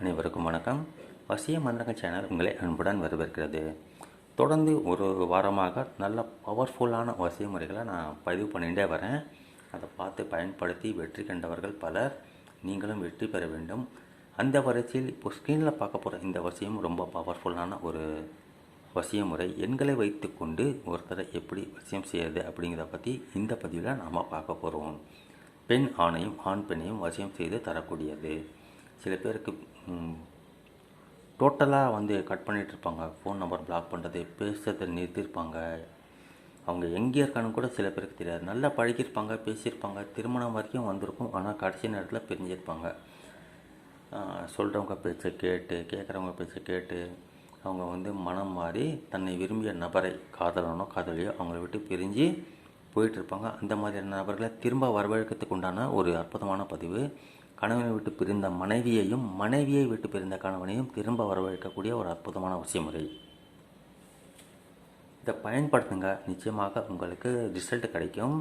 அனைவருக்கும் வணக்கம். வசிய மந்திரங்கள் சேனல் உங்களை அன்புடன் வரவேற்கிறது. தொடர்ந்து ஒரு வாரமாக நல்ல பவர்ஃபுல்லான வசிய முறைகளை நான் பதிவு பண்ணிகிட்டே வரேன். அதை பார்த்து பயன்படுத்தி வெற்றி கண்டவர்கள் பலர். நீங்களும் வெற்றி பெற வேண்டும். அந்த வரிசையில் இப்போ ஸ்க்ரீனில் பார்க்க போகிற இந்த வசியம் ரொம்ப பவர்ஃபுல்லான ஒரு வசிய முறை. எண்களை வைத்துக்கொண்டு ஒருத்தரை எப்படி வசியம் செய்யறது அப்படிங்கிறத பற்றி இந்த பதிவில் நாம் பார்க்க போகிறோம் பெண் ஆணையும் ஆண் பெண்ணையும் வசியம் செய்து தரக்கூடியது. சில பேருக்கு டோட்டலாக வந்து கட் பண்ணிகிட்ருப்பாங்க இருப்பாங்க ஃபோன் நம்பர் பிளாக் பண்ணுறது பேசுறதை நிறுத்தியிருப்பாங்க அவங்க எங்கே இருக்கான்னு கூட சில பேருக்கு தெரியாது. நல்லா பழகியிருப்பாங்க பேசியிருப்பாங்க திருமணம் வரைக்கும் வந்திருக்கும். ஆனால் கடைசி நேரத்தில் பிரிஞ்சிருப்பாங்க. சொல்கிறவங்க பேச்சை கேட்டு கேட்குறவங்க பேச்சை கேட்டு அவங்க வந்து மனம் மாறி தன்னை விரும்பிய நபரை காதலனோ காதலியோ அவங்கள விட்டு பிரிஞ்சு போயிட்டு இருப்பாங்க அந்த மாதிரியான நபர்களை திரும்ப வரவழைக்கிறதுக்கு உண்டான ஒரு அற்புதமான பதிவு. கணவனை விட்டு பிரிந்த மனைவியையும் மனைவியை விட்டு பிரிந்த கணவனையும் திரும்ப வரவழைக்கக்கூடிய ஒரு அற்புதமான அவசியமுறை இதை பயன்படுத்துங்க. நிச்சயமாக உங்களுக்கு ரிசல்ட் கிடைக்கும்.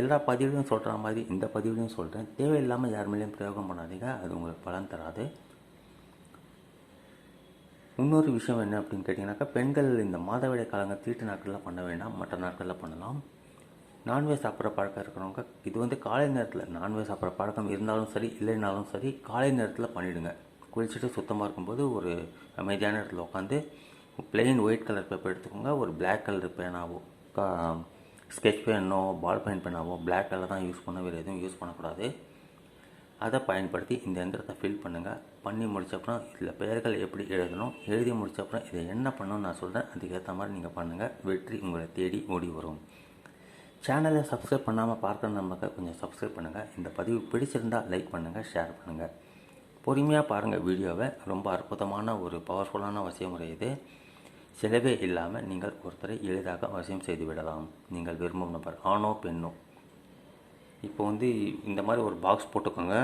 எல்லா பதிவுலையும் சொல்கிற மாதிரி இந்த பதிவுலையும் சொல்கிறேன் தேவையில்லாமல் யார் மேலேயும் பிரயோகம் பண்ணாதீங்க. அது உங்களுக்கு பலன் தராது. இன்னொரு விஷயம் என்ன அப்படின்னு கேட்டிங்கனாக்கா பெண்கள் இந்த மாதவிடை காலங்கள் தீட்டு நாட்களில் பண்ண வேண்டாம். மற்ற நாட்களில் பண்ணலாம். நான்வெஜ் சாப்பிட்ற பழக்கம் இருக்கிறவங்க இது வந்து காலை நேரத்தில் நான்வெஜ் சாப்பிட்ற பழக்கம் இருந்தாலும் சரி இல்லைனாலும் சரி காலை நேரத்தில் பண்ணிவிடுங்க குளிச்சுட்டு சுத்தமாக இருக்கும்போது ஒரு அமைதியான இடத்துல உட்காந்து பிளெயின் ஒயிட் கலர் பேப்பர் எடுத்துக்கோங்க. ஒரு பிளாக் கலர் பேனாவோ ஸ்கெச் பேனோ பால் பெயின் பேனாவோ பிளாக் கலர் தான் யூஸ் பண்ண வேறு எதுவும் யூஸ் பண்ணக்கூடாது. அதை பயன்படுத்தி இந்த எந்திரத்தை ஃபில் பண்ணுங்கள் பண்ணி முடிச்சப்பறம் இதில் பெயர்கள் எப்படி எழுதணும் எழுதி முடிச்சப்பறம் இதை என்ன பண்ணணும்னு நான் சொல்கிறேன் அதுக்கேற்ற மாதிரி நீங்கள் பண்ணுங்கள் வெற்றி உங்களை தேடி ஓடி வரும். சேனலை சப்ஸ்கிரைப் பண்ணாமல் பார்க்குற நமக்கு கொஞ்சம் சப்ஸ்கிரைப் பண்ணுங்கள் இந்த பதிவு பிடிச்சிருந்தால் லைக் பண்ணுங்கள் ஷேர் பண்ணுங்கள் பொறுமையாக பாருங்கள் வீடியோவை. ரொம்ப அற்புதமான ஒரு பவர்ஃபுல்லான வசியமுறை இது. செலவே இல்லாமல் நீங்கள் ஒருத்தரை எளிதாக அவசியம் செய்து விடலாம். நீங்கள் விரும்பும் நபர் ஆணோ பெண்ணோ. இப்போ வந்து இந்த மாதிரி ஒரு பாக்ஸ் போட்டுக்கோங்க.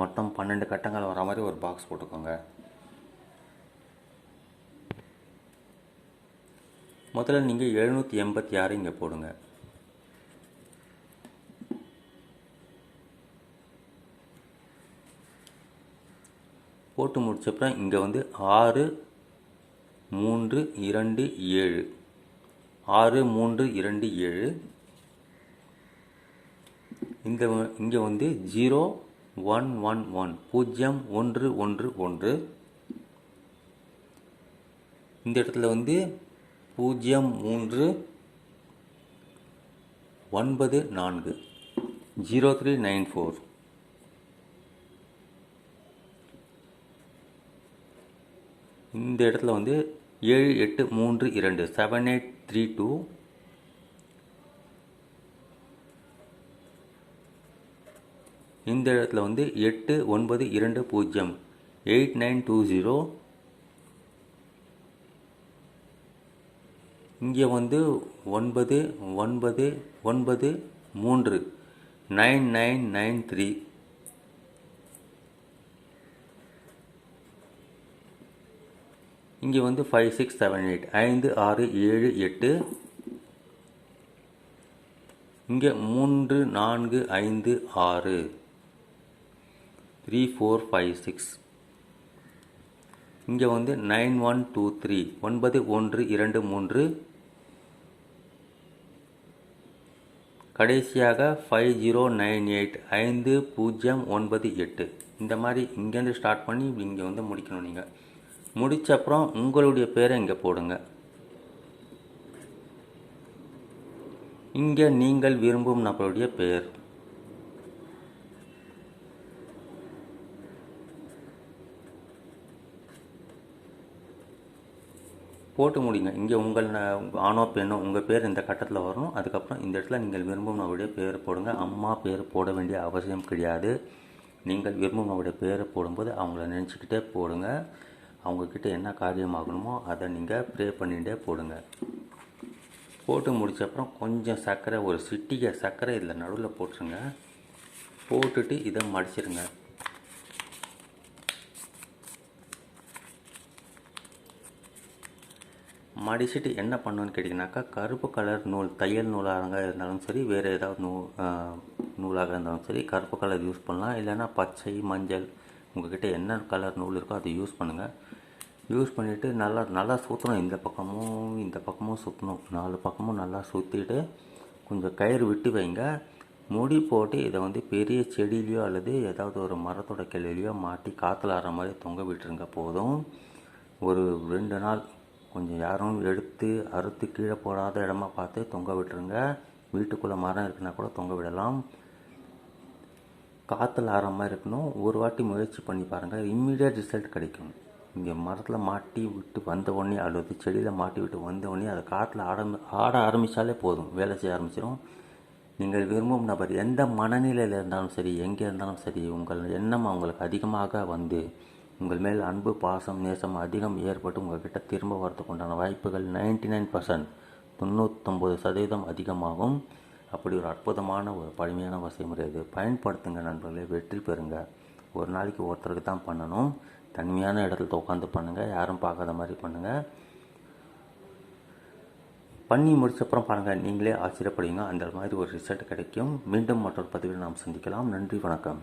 மொத்தம் பன்னெண்டு கட்டங்கள் வர மாதிரி ஒரு பாக்ஸ் போட்டுக்கோங்க. முதல்ல நீங்கள் எழுநூற்றி எண்பத்தி ஆறு இங்கே போடுங்க. போட்டு முடிச்சப்பறம் இங்கே வந்து ஆறு மூன்று இரண்டு ஏழு. ஆறு மூன்று இரண்டு ஏழு. இந்த இங்கே வந்து ஜீரோ ஒன் ஒன் ஒன். பூஜ்ஜியம் ஒன்று ஒன்று ஒன்று. இந்த இடத்துல வந்து பூஜ்ஜியம் மூன்று ஒன்பது நான்கு. Zero three nine four. இந்த இடத்துல வந்து ஏழு எட்டு மூன்று இரண்டு செவன் எயிட் த்ரீ டூ இந்த இடத்துல வந்து எட்டு ஒன்பது இரண்டு பூஜ்ஜியம். Eight nine two zero. இங்கே வந்து ஒன்பது ஒன்பது ஒன்பது மூன்று. Nine nine nine three. இங்கே வந்து ஃபைவ் சிக்ஸ் செவன் எயிட் ஐந்து ஆறு ஏழு எட்டு. இங்கே மூன்று நான்கு ஐந்து ஆறு. த்ரீ ஃபோர் ஃபைவ் சிக்ஸ் இங்கே வந்து நைன் ஒன் டூ த்ரீ ஒன்பது ஒன்று இரண்டு மூன்று. கடைசியாக ஃபைவ் ஜீரோ நைன் எயிட் ஐந்து பூஜ்ஜியம் ஒன்பது எட்டு. இந்த மாதிரி இங்கேருந்து ஸ்டார்ட் பண்ணி இங்கே வந்து முடிக்கணும் நீங்கள் முடித்த அப்புறம் உங்களுடைய பேரை இங்கே போடுங்க. இங்கே நீங்கள் விரும்பும் நபருடைய பெயர் போட்டு முடிங்க. இங்கே உங்கள் ஆணோ பெண்ணோ உங்கள் பேர் இந்த கட்டத்தில் வரணும். அதுக்கப்புறம் இந்த இடத்துல நீங்கள் விரும்பும் அவருடைய பேர் போடுங்க. அம்மா பேர் போட வேண்டிய அவசியம் கிடையாது. நீங்கள் விரும்பும் அவருடைய பேரை போடும்போது அவங்கள நினச்சிக்கிட்டே போடுங்க. அவங்கக்கிட்ட என்ன காரியமாகணுமோ அதை நீங்கள் ப்ரே பண்ணிகிட்டே போடுங்க. போட்டு முடிச்சப்பறம் கொஞ்சம் சர்க்கரை ஒரு சிட்டிகை சர்க்கரை இதில் நடுவில் போட்டுருங்க. போட்டுட்டு இதை மடிச்சிருங்க. மடிச்சுட்டு என்ன பண்ணுன்னு கேட்டிங்கனாக்கா கருப்பு கலர் நூல் தையல் நூலாக இருந்தாலும் சரி வேறு ஏதாவது நூ நூலாக இருந்தாலும் சரி கருப்பு கலர் யூஸ் பண்ணலாம். இல்லைன்னா பச்சை மஞ்சள் உங்கள்கிட்ட என்ன கலர் நூல் இருக்கோ அதை யூஸ் பண்ணுங்கள் யூஸ் பண்ணிவிட்டு நல்லா நல்லா சுற்றணும் இந்த பக்கமும் இந்த பக்கமும் சுற்றணும் நாலு பக்கமும் நல்லா சுற்றிட்டு கொஞ்சம் கயிறு விட்டு வைங்க. முடி போட்டு இதை வந்து பெரிய செடியிலையோ அல்லது ஏதாவது ஒரு மரத்தோட கிளையிலையோ மாட்டி காற்றுல ஆடுற மாதிரி தொங்க விட்டுருங்க போதும். ஒரு ரெண்டு நாள் கொஞ்சம் யாரும் எடுத்து அறுத்து கீழே போடாத இடமா பார்த்து தொங்க விட்டுருங்க. வீட்டுக்குள்ளே மரம் இருக்குன்னா கூட தொங்க விடலாம். காற்றுல ஆடுற மாதிரி இருக்கணும். ஒரு வாட்டி முயற்சி பண்ணி பாருங்கள் இம்மிடியட் ரிசல்ட் கிடைக்கும். இங்கே மரத்தில் மாட்டி விட்டு வந்த உடனே அல்லது செடியில் மாட்டி விட்டு வந்த உடனே அதை காட்டில் ஆட ஆட ஆரம்பித்தாலே போதும். வேலை செய்ய ஆரம்பிச்சிடும் நீங்கள் விரும்பும் நபர் எந்த மனநிலையில் இருந்தாலும் சரி எங்கே இருந்தாலும் சரி உங்கள் எண்ணம் அவங்களுக்கு அதிகமாக வந்து உங்கள் மேல் அன்பு பாசம் நேசம் அதிகம் ஏற்பட்டு உங்கள்கிட்ட திரும்ப வரத்துக்கு உண்டான வாய்ப்புகள் நைன்டி நைன் பர்சன்ட் தொண்ணூத்தொம்பது சதவீதம் அதிகமாகும். அப்படி ஒரு அற்புதமான ஒரு பழமையான வசைமுறை இது பயன்படுத்துங்க நண்பர்களே. வெற்றி பெறுங்க. ஒரு நாளைக்கு ஒருத்தருக்கு தான் பண்ணணும். தனிமையான இடத்துல உட்காந்து பண்ணுங்கள் யாரும் பார்க்காத மாதிரி பண்ணுங்கள் பண்ணி முடிச்சப்புறம் பாருங்கள் நீங்களே ஆச்சரியப்படுவீங்க. அந்த மாதிரி ஒரு ரிசல்ட் கிடைக்கும். மீண்டும் மற்றொரு பதிவில் நாம் சந்திக்கலாம். நன்றி வணக்கம்.